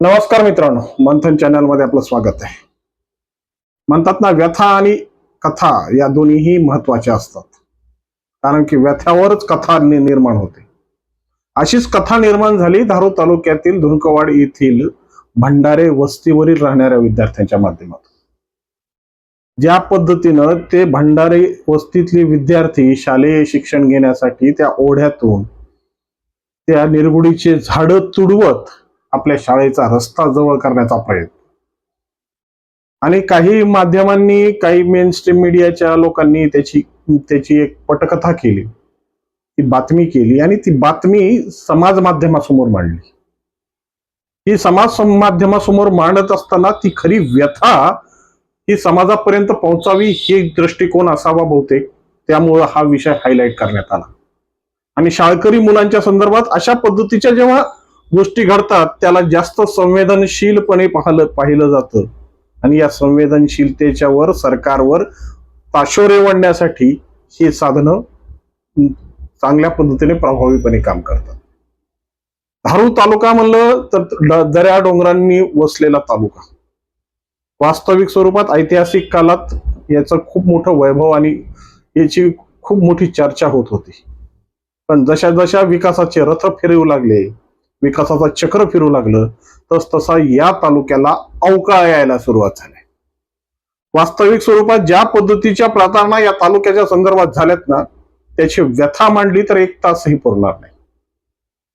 नमस्कार मित्रांनो मंथन चॅनलमध्ये आपलं स्वागत आहे. म्हणतात ना व्यथा आणि कथा या दोन्हीही महत्त्वाच्या असतात. कारण की व्यथावरच कथा निर्माण होते. अशीच कथा निर्माण झाली धारू तालुक्यातील धुनकवाड येथील भंडारे वस्तीवरील राहणाऱ्या विद्यार्थ्यांच्या माध्यमातून. ज्या पद्धतीनं ते भंडारे वस्तीतले विद्यार्थी शालेय शिक्षण घेण्यासाठी त्या ओढ्यातून त्या निरगुडीचे झाडं तुडवत आपल्या शाळेचा रस्ता जवळ करण्याचा प्रयत्न. आणि काही माध्यमांनी काही मेन स्ट्रीम मीडियाच्या लोकांनी त्याची त्याची एक पटकथा केली. ती बातमी केली आणि ती बातमी समाज माध्यमासमोर मांडली. ही समाज माध्यमासमोर मांडत असताना ती खरी व्यथा ही समाजापर्यंत पोहोचावी हे दृष्टिकोन असावा बहुतेक. त्यामुळं हा विषय हायलाईट करण्यात आला. आणि शाळकरी मुलांच्या संदर्भात अशा पद्धतीच्या जेव्हा गोष्टी घडतात त्याला जास्त संवेदनशीलपणे पाहिलं पाहिलं जातं. आणि या संवेदनशीलतेच्यावर सरकारवर ताशोरे ओढण्यासाठी ही साधनं चांगल्या पद्धतीने प्रभावीपणे काम करतात. धारू तालुका म्हणलं तर दऱ्या डोंगरांनी वसलेला तालुका. वास्तविक स्वरूपात ऐतिहासिक कालात याचं खूप मोठं वैभव आणि याची खूप मोठी चर्चा होत होती. पण जशा जशा विकासाचे रथ फिरवू लागले विकासाचा चक्र फिरू लागलं तस तसा या तालुक्याला अवकाळ यायला सुरुवात झाली. वास्तविक स्वरूपात ज्या पद्धतीच्या प्रार्थना या तालुक्याच्या संदर्भात झाल्यात ना त्याची व्यथा मांडली तर एक तासही पुरणार नाही.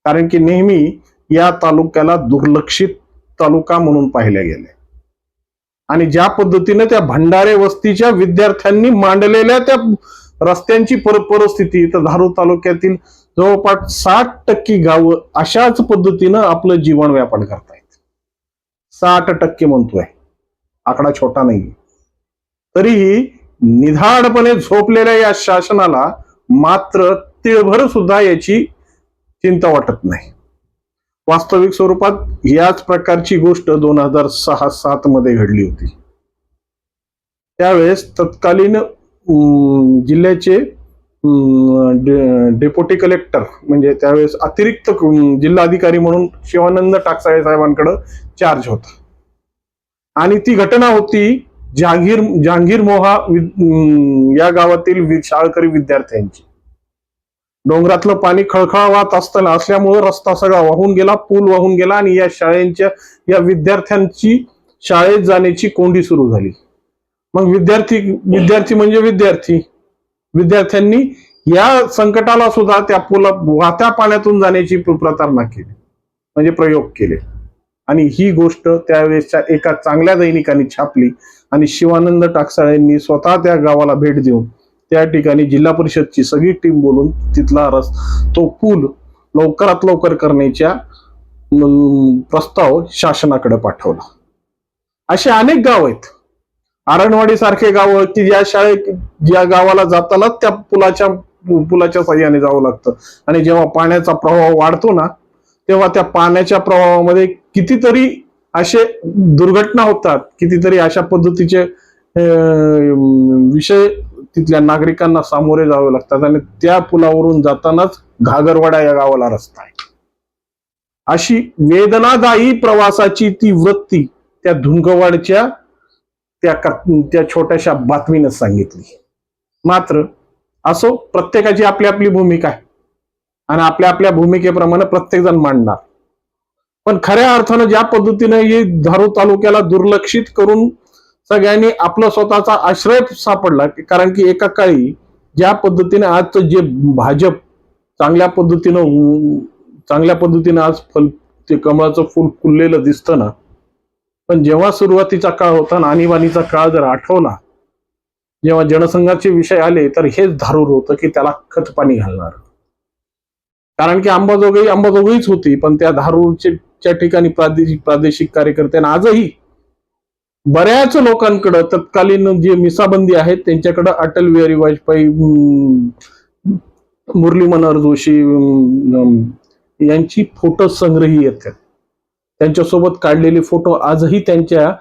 कारण की नेहमी या तालुक्याला दुर्लक्षित तालुका म्हणून पाहिले गेले. आणि ज्या पद्धतीने त्या भंडारे वस्तीच्या विद्यार्थ्यांनी मांडलेल्या त्या रस्त्यांची पर परिस्थिती तर धारूर तालुक्यातील जवळपास साठ टक्के गावं अशाच पद्धतीनं आपलं जीवन व्यापन करतायत. साठ टक्के म्हणतोय. आकडा छोटा नाही तरीही निधाडपणे झोपलेल्या या शासनाला मात्र तिळभर सुद्धा याची चिंता वाटत नाही. वास्तविक स्वरूपात याच प्रकारची गोष्ट दोन हजार सहा सात मध्ये घडली होती. त्यावेळेस तत्कालीन अं, जिल्ह्याचे डेप्युटी कलेक्टर म्हणजे त्यावेळेस अतिरिक्त जिल्हाधिकारी म्हणून शिवानंद टाकसाळे साहेबांकडे चार्ज होता. आणि ती घटना होती जहांगीर जहांगीर मोहा या गावातील शाळकरी विद्यार्थ्यांची. डोंगरातलं पाणी खळखळ वाहत असताना असल्यामुळे रस्ता सगळा वाहून गेला पूल वाहून गेला आणि या शाळेंच्या या विद्यार्थ्यांची शाळेत जाण्याची कोंडी सुरू झाली. मग विद्यार्थी विद्यार्थी म्हणजे विद्यार्थी. विद्यार्थ्यांनी या संकटाला सुद्धा त्या पुला वाहत्या पाण्यातून जाण्याची प्रतारणा केली. म्हणजे प्रयोग केले. आणि ही गोष्ट त्यावेळेसच्या एका चांगल्या दैनिकाने छापली. आणि शिवानंद टाकसाळेंनी स्वतः त्या गावाला भेट देऊन त्या ठिकाणी जिल्हा परिषदची सगळी टीम बोलून तिथला रस तो पूल लवकरात लवकर करण्याच्या प्रस्ताव शासनाकडे पाठवला. असे अनेक गाव आहेत. आरणवाडी सारखे गाव की ज्या शाळेत ज्या गावाला जाताना त्या पुलाच्या पुलाच्या साह्याने जावं लागतं. आणि जेव्हा पाण्याचा प्रवाह वाढतो ना तेव्हा त्या पाण्याच्या प्रवाहामध्ये कितीतरी असे दुर्घटना होतात कितीतरी अशा पद्धतीचे विषय तिथल्या नागरिकांना सामोरे जावे लागतात. आणि त्या पुलावरून जातानाच घागरवाडा या गावाला रस्ता आहे. अशी वेदनादायी प्रवासाची ती वृत्ती त्या धुंकवाडच्या त्या क- त्या छोट्याशा बातमीनं सांगितली. मात्र असो प्रत्येकाची आपली आपली भूमिका आहे. आणि आपल्या आपल्या भूमिकेप्रमाणे प्रत्येकजण मांडणार. पण खऱ्या अर्थानं ज्या पद्धतीने ही धारू तालुक्याला दुर्लक्षित करून सगळ्यांनी आपला स्वतःचा आश्रय सापडला कारण की एका काळी ज्या पद्धतीने आजचं जे भाजप चांगल्या पद्धतीनं चांगल्या पद्धतीनं आज फल ते कमळाचं फुल फुललेलं दिसतं ना पण जेव्हा सुरुवातीचा काळ होता ना आणीबाणीचा काळ जर आठवला जेव्हा जनसंघाचे विषय आले तर हेच धारूर होतं की त्याला खत पाणी घालणार. कारण की अंबाजोगाई अंबाजोगाईच होती पण त्या धारूरच्या ठिकाणी प्रादेशिक प्रादेशिक कार्यकर्त्यांना आजही बऱ्याच लोकांकडं तत्कालीन जे मिसाबंदी आहेत त्यांच्याकडं अटल बिहारी वाजपेयी मुरली मनोहर जोशी अं, यांची फोटो संग्रही येतात. त्यांच्यासोबत काढलेले फोटो आजही त्यांच्या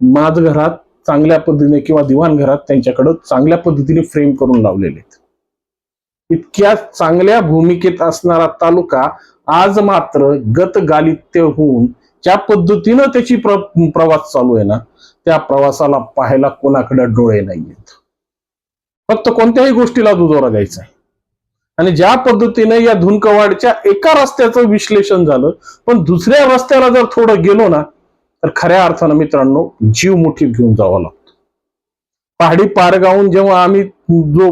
माझघरात चांगल्या पद्धतीने किंवा दिवाणघरात त्यांच्याकडं चांगल्या पद्धतीने फ्रेम करून लावलेले आहेत. इतक्या चांगल्या भूमिकेत असणारा तालुका आज मात्र गत गालित्य होऊन ज्या पद्धतीनं त्याची प्र प्रवास चालू आहे ना त्या प्रवासाला पाहायला कोणाकडे डोळे नाहीयेत. फक्त कोणत्याही गोष्टीला दुजोरा द्यायचा आहे. आणि ज्या पद्धतीने या धुनकवाडच्या एका रस्त्याचं विश्लेषण झालं पण दुसऱ्या रस्त्याला जर थोडं गेलो ना तर खऱ्या अर्थानं मित्रांनो जीव मुठीत घेऊन जावा लागतो. पहाडी पारगावून जेव्हा आम्ही जो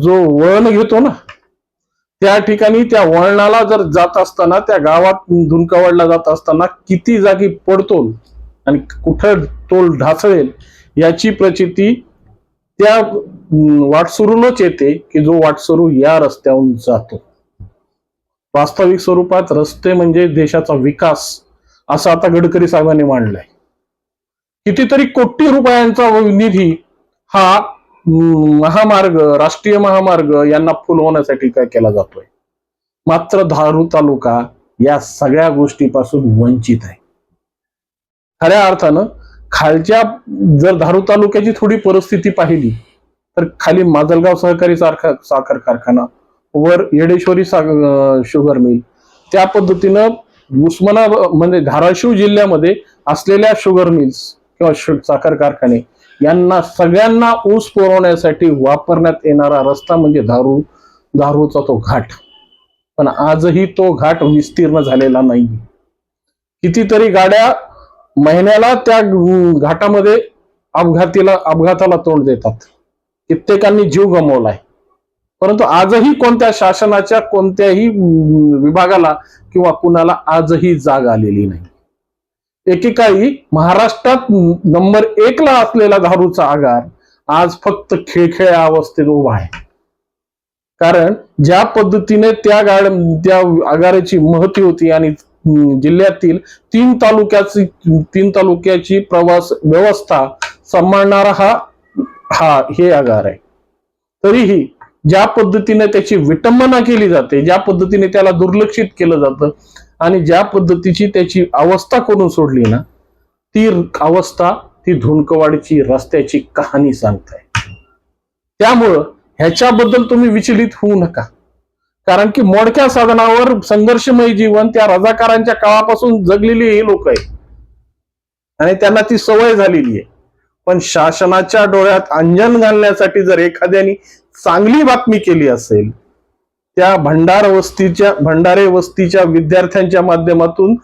जो वळण घेतो ना त्या ठिकाणी त्या वळणाला जर जात असताना त्या गावात धुनकवाडला जात असताना किती जागी पडतो आणि कुठं तोल ढासळेल याची प्रचिती त्या वाटसरूनच येते की जो वाटसरू या रस्त्याहून जातो. वास्तविक स्वरूपात रस्ते म्हणजे देशाचा विकास असं आता गडकरी साहेबांनी मांडलंय. कितीतरी कोटी रुपयांचा निधी हा महामार्ग राष्ट्रीय महामार्ग यांना फुल होण्यासाठी काय केला जातोय. मात्र धारू तालुका या सगळ्या गोष्टीपासून वंचित आहे. खऱ्या अर्थानं खालच्या जर धारू तालुक्याची थोडी परिस्थिती पाहिली तर खाली माजलगाव सहकारी सारखा साखर कारखाना वर येडेश्वरी शुगर मिल त्या पद्धतीनं उस्मानाबाद म्हणजे धाराशिव जिल्ह्यामध्ये असलेल्या शुगर मिल्स किंवा साखर कारखाने यांना सगळ्यांना ऊस पुरवण्यासाठी वापरण्यात येणारा रस्ता म्हणजे धारू धारूचा तो घाट. पण आजही तो घाट विस्तीर्ण झालेला नाही. कितीतरी गाड्या महिन्याला त्या घाटामध्ये अपघातीला अपघाताला तोंड देतात. कित्येकांनी जीव गमावलाय. परंतु आजही कोणत्या शासनाच्या कोणत्याही विभागाला किंवा कुणाला आजही जाग आलेली नाही. एकेकाळी महाराष्ट्रात नंबर एकला असलेला दारूचा आगार आज फक्त खिळखिळ्या अवस्थेत उभा आहे. कारण ज्या पद्धतीने त्या गाड त्या आगाराची महती होती आणि जिल्ह्यातील तीन तालुक्याची तीन तालुक्याची प्रवास व्यवस्था सांभाळणारा हा हा हे आगार आहे. तरीही ज्या पद्धतीने त्याची विटंबना केली जाते ज्या पद्धतीने त्याला दुर्लक्षित केलं जातं आणि ज्या पद्धतीची त्याची अवस्था करून सोडली ना ती अवस्था ती धुनकवाडीची रस्त्याची कहाणी सांगताय. त्यामुळं ह्याच्याबद्दल तुम्ही विचलित होऊ नका. कारण की मोडक्या साधनावर संघर्षमय जीवन त्या रजाकारांच्या काळापासून जगलेली हे लोक आहे आणि त्यांना ती सवय झालेली आहे. पण शासनाच्या डोळ्यात अंजन घालण्यासाठी जर एखाद्याने चांगली बातमी केली असेल त्या भंडार वस्तीच्या भंडारे वस्तीच्या विद्यार्थ्यांच्या माध्यमातून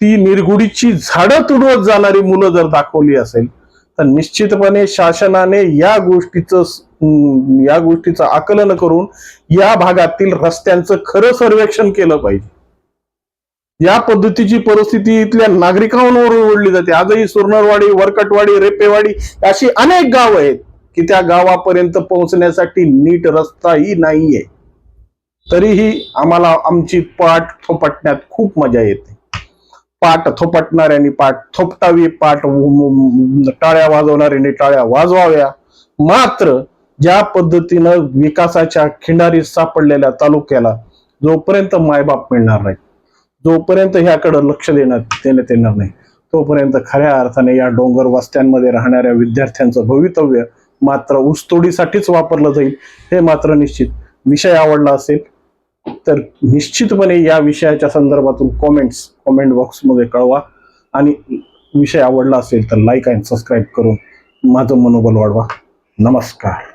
ती निर्गुडीची झाडं तुडवत जाणारी मुलं जर दाखवली असेल तर निश्चितपणे शासनाने या गोष्टीचं या गोष्टीचं आकलन करून या भागातील रस्त्यांचं खरं सर्वेक्षण केलं पाहिजे. या पद्धतीची परिस्थिती इथल्या नागरिकांवर ओढली जाते. आजही सुरनरवाडी वरकटवाडी रेपेवाडी अशी अनेक गाव आहेत की त्या गावापर्यंत पोहोचण्यासाठी नीट रस्ताही नाहीये. तरीही आम्हाला आमची पाठ थोपटण्यात खूप मजा येते. पाठ थोपटणाऱ्यांनी पाठ थोपटावी पाठ टाळ्या वाजवणाऱ्यांनी टाळ्या वाजवाव्या. मात्र ज्या पद्धतीनं विकासाच्या खिंडारी सापडलेल्या तालुक्याला जोपर्यंत मायबाप मिळणार नाही जोपर्यंत ह्याकडे लक्ष देण्यात देण्यात येणार नाही तोपर्यंत खऱ्या अर्थाने या डोंगर वस्त्यांमध्ये राहणाऱ्या विद्यार्थ्यांचं भवितव्य मात्र ऊसतोडीसाठीच वापरलं जाईल हे मात्र निश्चित विषय आवडला असेल. तर निश्चितपणे या विषयाच्या संदर्भातून कॉमेंट्स कॉमेंट बॉक्समध्ये कळवा. आणि विषय आवडला असेल तर लाईक अँड सबस्क्राईब करून माझं मनोबल वाढवा. नमस्कार.